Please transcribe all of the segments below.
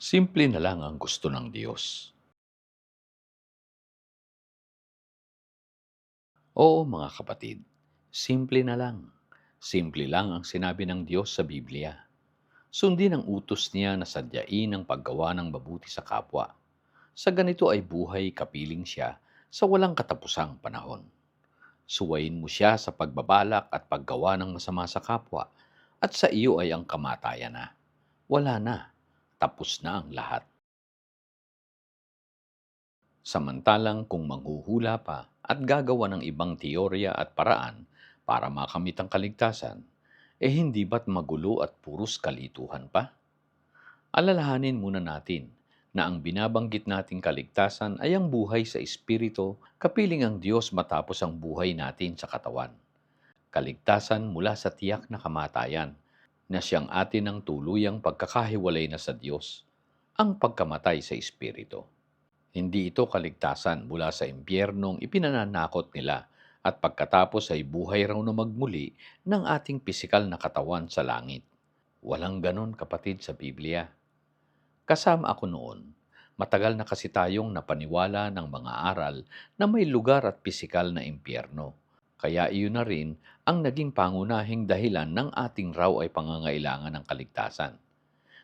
Simple na lang ang gusto ng Diyos. Oo mga kapatid, simple na lang. Simple lang ang sinabi ng Diyos sa Biblia. Sundin ang utos niya na sadyain ang paggawa ng mabuti sa kapwa. Sa ganito ay buhay kapiling siya sa walang katapusang panahon. Suwayin mo siya sa pagbabalak at paggawa ng masama sa kapwa at sa iyo ay ang kamatayan na. Wala na. Tapos na ang lahat. Samantalang kung manghuhula pa at gagawa ng ibang teorya at paraan para makamit ang kaligtasan, eh hindi ba't magulo at puros kalituhan pa? Alalahanin muna natin na ang binabanggit nating kaligtasan ay ang buhay sa Espiritu kapiling ang Diyos matapos ang buhay natin sa katawan. Kaligtasan mula sa tiyak na kamatayan na siyang atin ang tuluyang pagkakahiwalay na sa Diyos, ang pagkamatay sa Espiritu. Hindi ito kaligtasan mula sa impyernong ipinananakot nila at pagkatapos ay buhay raw na magmuli ng ating pisikal na katawan sa langit. Walang ganon kapatid sa Biblia. Kasama ako noon. Matagal na kasi tayong napaniwala ng mga aral na may lugar at pisikal na impyerno. Kaya iyon na rin ang naging pangunahing dahilan ng ating raw ay pangangailangan ng kaligtasan.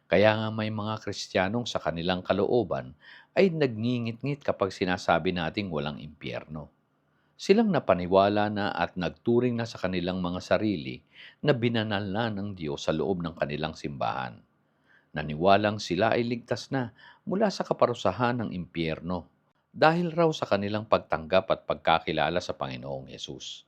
Kaya nga may mga Kristiyanong sa kanilang kalooban ay nagngingit-ngit kapag sinasabi nating walang impyerno. Silang napaniwala na at nagturing na sa kanilang mga sarili na binanal na ng Diyos sa loob ng kanilang simbahan. Naniwalang sila ay ligtas na mula sa kaparusahan ng impyerno dahil raw sa kanilang pagtanggap at pagkakilala sa Panginoong Yesus.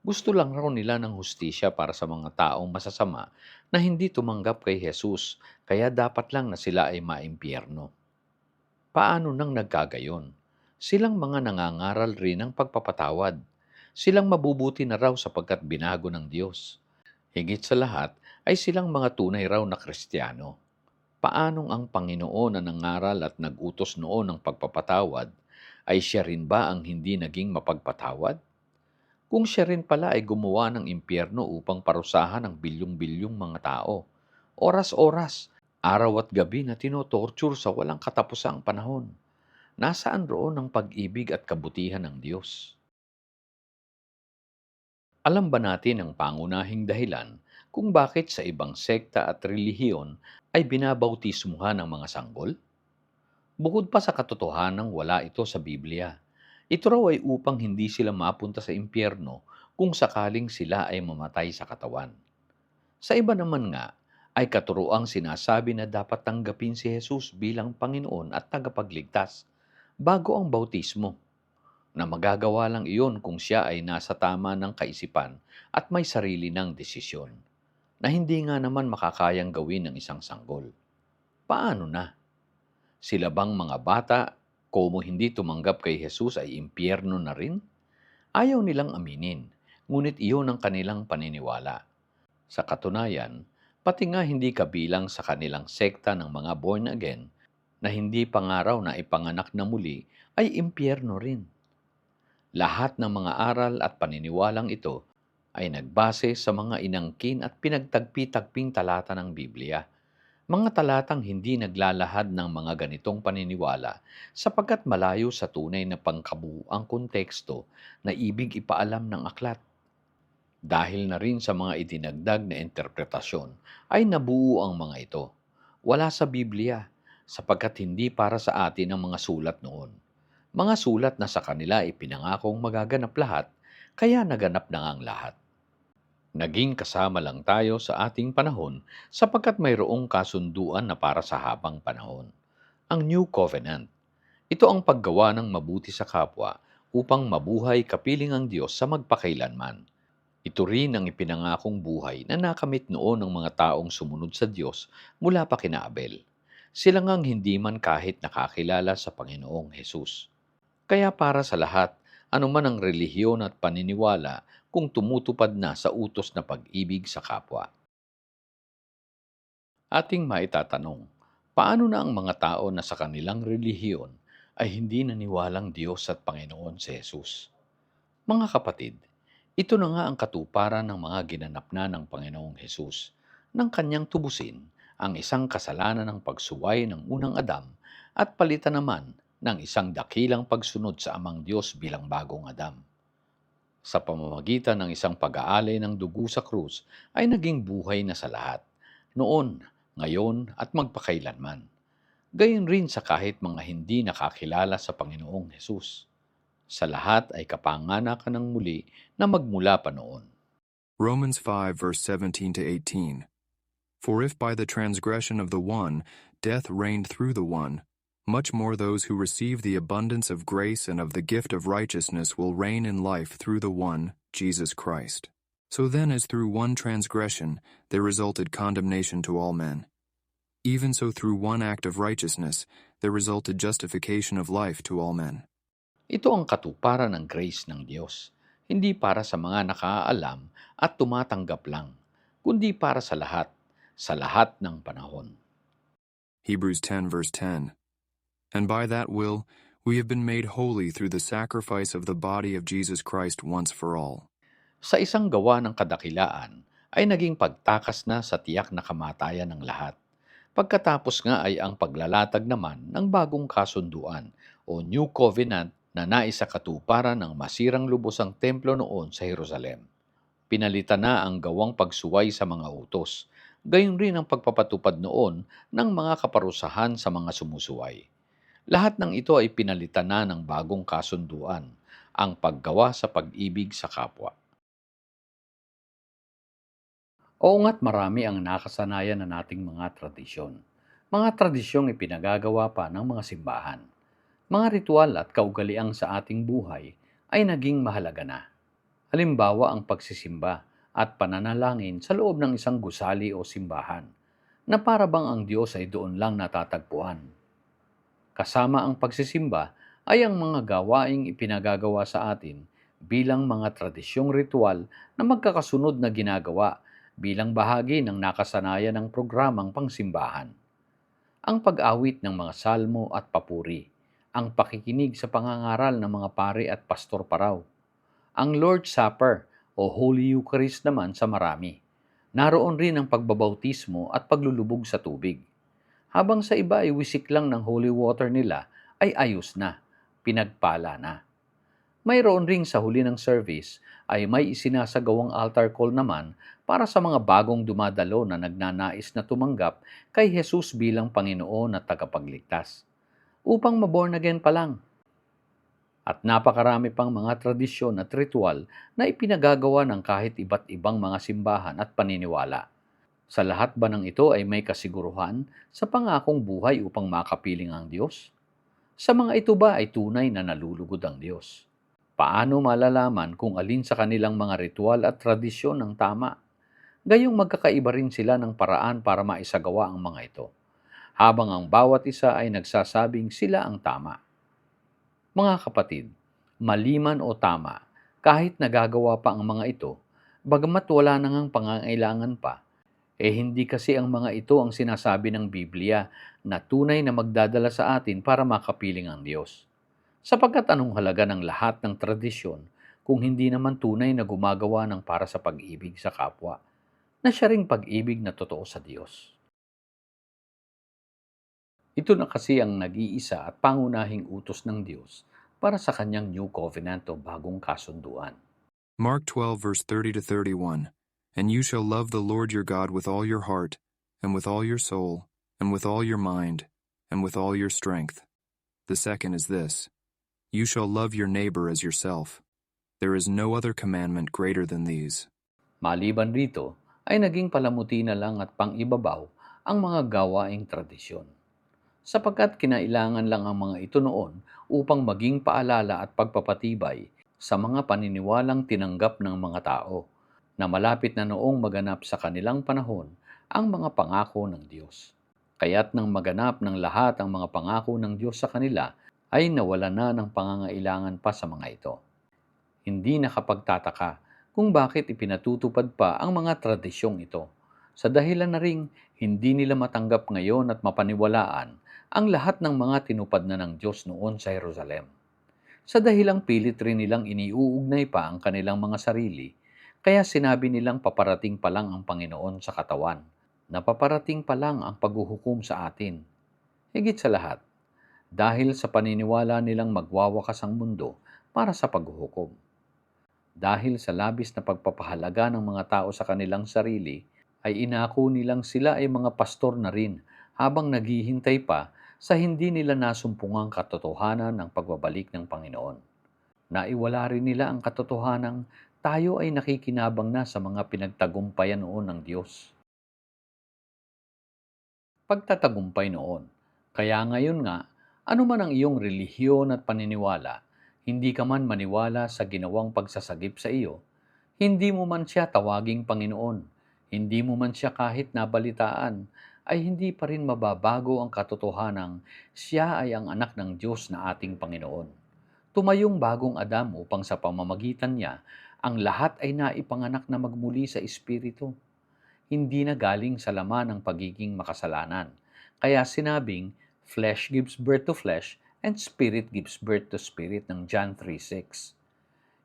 Gusto lang raw nila ng hustisya para sa mga taong masasama na hindi tumanggap kay Jesus, kaya dapat lang na sila ay maimpyerno. Paano nang nagkagayon? Silang mga nangangaral rin ng pagpapatawad. Silang mabubuti na raw sapagkat binago ng Diyos. Higit sa lahat ay silang mga tunay raw na Kristiyano. Paanong ang Panginoon na nangaral at nagutos noon ng pagpapatawad ay siya rin ba ang hindi naging mapagpatawad? Kung siya rin pala ay gumawa ng impyerno upang parusahan ang bilyong-bilyong mga tao, oras-oras, araw at gabi na tinotorture sa walang katapusang panahon, nasaan roon ang pag-ibig at kabutihan ng Diyos? Alam ba natin ang pangunahing dahilan kung bakit sa ibang sekta at relihiyon ay binabautismuhan ng mga sanggol? Bukod pa sa katotohanan wala ito sa Biblia, ito raw ay upang hindi sila mapunta sa impyerno kung sakaling sila ay mamatay sa katawan. Sa iba naman nga, ay katuroang sinasabi na dapat tanggapin si Jesus bilang Panginoon at tagapagligtas bago ang bautismo, na magagawa lang iyon kung siya ay nasa tama ng kaisipan at may sarili ng desisyon, na hindi nga naman makakayang gawin ng isang sanggol. Paano na? Sila bang mga bata Komo hindi tumanggap kay Jesus ay impyerno na rin? Ayaw nilang aminin, ngunit iyon ang kanilang paniniwala. Sa katunayan, pati nga hindi kabilang sa kanilang sekta ng mga born again na hindi pangaraw na ipanganak na muli ay impyerno rin. Lahat ng mga aral at paniniwalang ito ay nagbase sa mga inangkin at pinagtagpi-tagping talata ng Biblia – mga talatang hindi naglalahad ng mga ganitong paniniwala sapagkat malayo sa tunay na pangkabuang konteksto na ibig ipaalam ng aklat. Dahil na rin sa mga itinagdag na interpretasyon ay nabuo ang mga ito. Wala sa Biblia sapagkat hindi para sa atin ang mga sulat noon. Mga sulat na sa kanila ipinangakong magaganap lahat, kaya naganap na ang lahat. Naging kasama lang tayo sa ating panahon sapagkat mayroong kasunduan na para sa habang panahon. Ang New Covenant. Ito ang paggawa ng mabuti sa kapwa upang mabuhay kapiling ang Diyos sa magpakailanman. Ito rin ang ipinangakong buhay na nakamit noon ng mga taong sumunod sa Diyos mula pa kina Abel. Sila ngang hindi man kahit nakakilala sa Panginoong Hesus. Kaya para sa lahat, anuman ang relihiyon at paniniwala kung tumutupad na sa utos na pag-ibig sa kapwa. Ating maitatanong, paano na ang mga tao na sa kanilang relihiyon ay hindi naniwalang Diyos at Panginoon si Jesus? Mga kapatid, ito na nga ang katuparan ng mga ginanap na ng Panginoong Jesus nang kanyang tubusin ang isang kasalanan ng pagsuway ng unang Adam at palitan naman ng isang dakilang pagsunod sa amang Diyos bilang bagong Adam. Sa pamamagitan ng isang pag-aalay ng dugo sa krus ay naging buhay na sa lahat, noon, ngayon at magpakailanman. Gayon rin sa kahit mga hindi nakakilala sa Panginoong Hesus. Sa lahat ay kapanganakan ng muli na magmula pa noon. Romans 5, verse 17 to 18. For if by the transgression of the one death reigned through the one, much more those who receive the abundance of grace and of the gift of righteousness will reign in life through the one, Jesus Christ. So then, as through one transgression there resulted condemnation to all men, even so through one act of righteousness there resulted justification of life to all men. Ito ang katuparan ng grace ng Diyos, hindi para sa mga nakaalam at tumatanggap lang, kundi para sa lahat, sa lahat ng panahon. Hebrews 10, verse 10. And by that will we have been made holy through the sacrifice of the body of Jesus Christ once for all. Sa isang gawa ng kadakilaan, ay naging pagtakas na sa tiyak na kamatayan ng lahat. Pagkatapos nga ay ang paglalatag naman ng bagong kasunduan o New Covenant na naisa katuparan ng masirang lubosang templo noon sa Jerusalem. Pinalitan na ang gawang pagsuway sa mga utos, gayon rin ang pagpapatupad noon ng mga kaparusahan sa mga sumusuway. Lahat ng ito ay pinalitan na ng bagong kasunduan, ang paggawa sa pag-ibig sa kapwa. Oo nga't marami ang nakasanayan na nating mga tradisyon. Mga tradisyong ipinagagawa pa ng mga simbahan. Mga ritual at kaugaliang sa ating buhay ay naging mahalaga na. Halimbawa ang pagsisimba at pananalangin sa loob ng isang gusali o simbahan na para bang ang Diyos ay doon lang natatagpuan. Kasama ang pagsisimba ay ang mga gawaing ipinagagawa sa atin bilang mga tradisyong ritual na magkakasunod na ginagawa bilang bahagi ng nakasanayan ng programang pangsimbahan. Ang pag-awit ng mga salmo at papuri, ang pakikinig sa pangangaral ng mga pare at pastor paraw, ang Lord's Supper o Holy Eucharist naman sa marami. Naroon rin ang pagbabautismo at paglulubog sa tubig. Habang sa iba ay wisik lang ng holy water nila, ay ayos na, pinagpala na. Mayroon ring sa huli ng service ay may isinasagawang altar call naman para sa mga bagong dumadalo na nagnanais na tumanggap kay Jesus bilang Panginoon at tagapagligtas. Upang maborn again pa lang. At napakarami pang mga tradisyon at ritual na ipinagagawa ng kahit iba't ibang mga simbahan at paniniwala. Sa lahat ba ng ito ay may kasiguruhan sa pangakong buhay upang makapiling ang Diyos? Sa mga ito ba ay tunay na nalulugod ang Diyos? Paano malalaman kung alin sa kanilang mga ritual at tradisyon ang tama? Gayong magkakaiba rin sila ng paraan para maisagawa ang mga ito, habang ang bawat isa ay nagsasabing sila ang tama. Mga kapatid, maliman o tama, kahit nagagawa pa ang mga ito, bagamat wala na ngang pangangailangan pa, eh hindi kasi ang mga ito ang sinasabi ng Biblia na tunay na magdadala sa atin para makapiling ang Diyos. Sapagkat anong halaga ng lahat ng tradisyon kung hindi naman tunay na gumagawa ng para sa pag-ibig sa kapwa, na siya ring pag-ibig na totoo sa Diyos. Ito na kasi ang nag-iisa at pangunahing utos ng Diyos para sa kanyang New Covenant o bagong kasunduan. Mark 12, verse 30 to 31. And you shall love the Lord your God with all your heart, and with all your soul, and with all your mind, and with all your strength. The second is this You shall love your neighbor as yourself. There is no other commandment greater than these. Maliban rito, ay naging palamuti na lang at pang-ibabaw ang mga gawaing tradisyon. Sapagkat kinailangan lang ang mga ito noon upang maging paalala at pagpapatibay sa mga paniniwalang tinanggap ng mga tao na malapit na noong maganap sa kanilang panahon ang mga pangako ng Diyos. Kaya't nang maganap ng lahat ang mga pangako ng Diyos sa kanila, ay nawala na ng pangangailangan pa sa mga ito. Hindi nakapagtataka kung bakit ipinatutupad pa ang mga tradisyong ito. Sa dahilan na ring hindi nila matanggap ngayon at mapaniwalaan ang lahat ng mga tinupad na ng Diyos noon sa Jerusalem. Sa dahilang pilit rin nilang iniuugnay pa ang kanilang mga sarili, kaya sinabi nilang paparating pa lang ang Panginoon sa katawan. napaparating pa lang ang paghuhukom sa atin. Higit sa lahat, dahil sa paniniwala nilang magwawakas ang mundo para sa paghuhukom. Dahil sa labis na pagpapahalaga ng mga tao sa kanilang sarili, ay inako nilang sila ay mga pastor na rin habang naghihintay pa sa hindi nila nasumpungang katotohanan ng pagbabalik ng Panginoon. Naiwala rin nila ang katotohanang tayo ay nakikinabang na sa mga pinagtagumpayan noon ng Diyos. Pagtatagumpay noon. Kaya ngayon nga, ano man ang iyong relihiyon at paniniwala, hindi ka man maniwala sa ginawang pagsasagip sa iyo, hindi mo man siya tawaging Panginoon, hindi mo man siya kahit nabalitaan, ay hindi pa rin mababago ang katotohanang siya ay ang anak ng Diyos na ating Panginoon. Tumayong bagong Adam upang sa pamamagitan niya, ang lahat ay naipanganak na magmuli sa Espiritu. Hindi na galing sa laman ng pagiging makasalanan. Kaya sinabing, flesh gives birth to flesh and spirit gives birth to spirit ng John 3.6.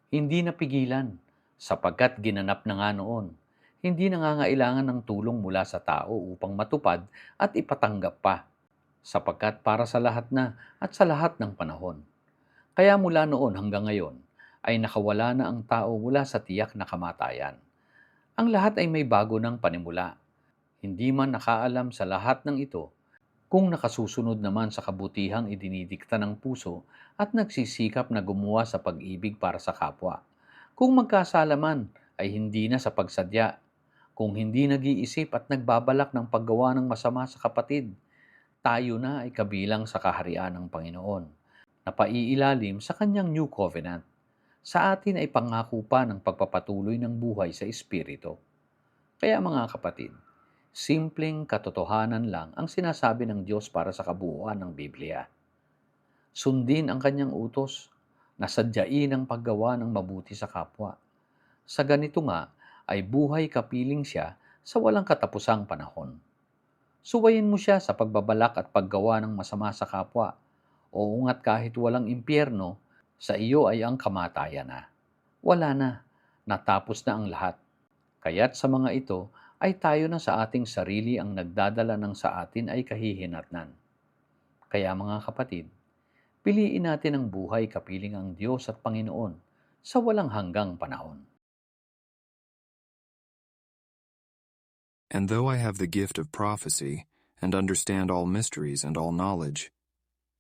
Hindi napigilan sapagkat ginanap na nga noon. Hindi nangangailangan ng tulong mula sa tao upang matupad at ipatanggap pa sapagkat para sa lahat na at sa lahat ng panahon. Kaya mula noon hanggang ngayon ay nakawala na ang tao mula sa tiyak na kamatayan. Ang lahat ay may bago ng panimula. Hindi man nakaalam sa lahat ng ito kung nakasusunod naman sa kabutihang idinidikta ng puso at nagsisikap na gumawa sa pag-ibig para sa kapwa. Kung magkasalaman ay hindi na sa pagsadya, kung hindi nag-iisip at nagbabalak ng paggawa ng masama sa kapatid, tayo na ay kabilang sa kaharian ng Panginoon, na paiilalim sa kanyang New Covenant. Sa atin ay pangako pa ng pagpapatuloy ng buhay sa Espiritu. Kaya mga kapatid, simpleng katotohanan lang ang sinasabi ng Diyos para sa kabuuan ng Biblia. Sundin ang kanyang utos na sadyain ang paggawa ng mabuti sa kapwa. Sa ganito nga ay buhay kapiling siya sa walang katapusang panahon. Suwayin mo siya sa pagbabalak at paggawa ng masama sa kapwa. O ungat kahit walang impyerno, sa iyo ay ang kamatayan na. Wala na, natapos na ang lahat. Kaya't sa mga ito ay tayo na sa ating sarili ang nagdadala ng sa atin ay kahihinatnan. Kaya mga kapatid, piliin natin ang buhay kapiling ang Diyos at Panginoon sa walang hanggang panahon. And though I have the gift of prophecy, and understand all mysteries and all knowledge,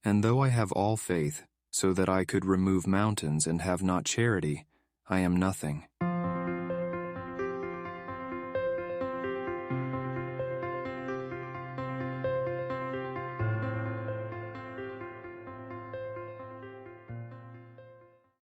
and though I have all faith, so that I could remove mountains and have not charity, I am nothing.